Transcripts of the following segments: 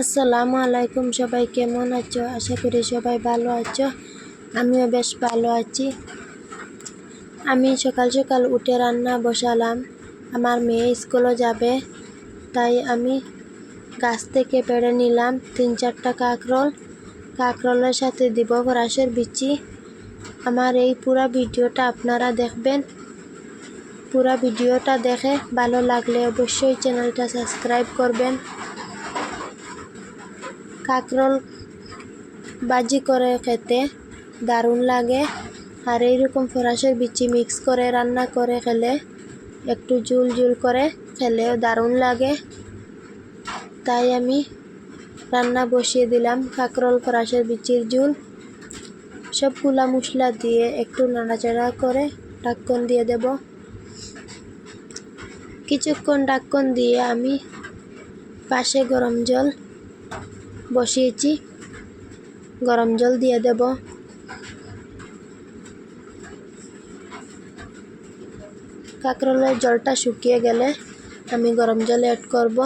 আসসালামু আলাইকুম, সবাই কেমন আছো? আশা করি সবাই ভালো আছো। আমিও বেশ ভালো আছি। আমি সকাল সকাল উঠে রান্না বসালাম। আমার মেয়ে স্কুলে যাবে, তাই আমি গাছ থেকে পেড়ে নিলাম তিন চারটা কাঁকরোল। কাঁকরোলের সাথে দিব ফরাসের বিচি। আমার এই পুরো ভিডিওটা আপনারা দেখবেন। পুরা ভিডিওটা দেখে ভালো লাগলে অবশ্যই চ্যানেলটা সাবস্ক্রাইব করবেন। কাঁকরোল বাজি করে খেতে দারুণ লাগে। আর এইরকম ফরাসের বিচি মিক্স করে, রান্না করে খেলে, একটু জুল জুল করে খেলেও দারুণ লাগে। তাই আমি রান্না বসিয়ে দিলাম কাঁকরোল, ফরাসের বিচির ঝুল। সবগুলা মশলা দিয়ে একটু নাড়াচাড়া করে ঢাক্কন দিয়ে দেব। কিছুক্ষণ ঢাক্কন দিয়ে আমি পাশে গরম জল বসিয়েছি। গরম জল দিয়ে দেব। কাঁকরোলের জলটা শুকিয়ে গেলে আমি গরম জল অ্যাড করব।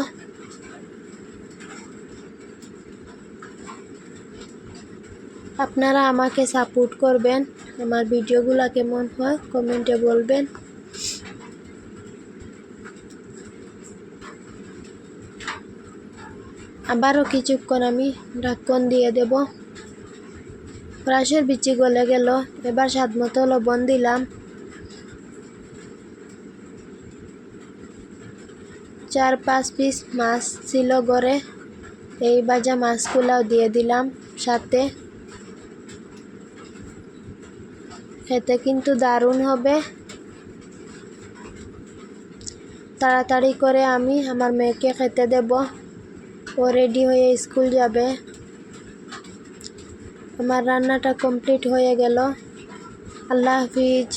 আপনারা আমাকে সাপোর্ট করবেন। আমার ভিডিওগুলো কেমন হয় কমেন্টে বলবেন। আবারও কিছুক্ষণ আমি ঢাকন দিয়ে দেব। ফ্রাসের বিচি গলে গেল। এবার স্বাদ মতো লবণ দিলাম। চার পাঁচ পিস মাছ ছিল গড়ে এই ভাজা মাছগুলাও দিয়ে দিলাম সাথে। খেতে কিন্তু দারুণ হবে। তাড়াতাড়ি করে আমি আমার মেয়েকে খেতে দেব। ও রেডি হয়ে স্কুল যাবে আমার রান্নাটা কমপ্লিট হয়ে গেল আল্লাহ হাফিজ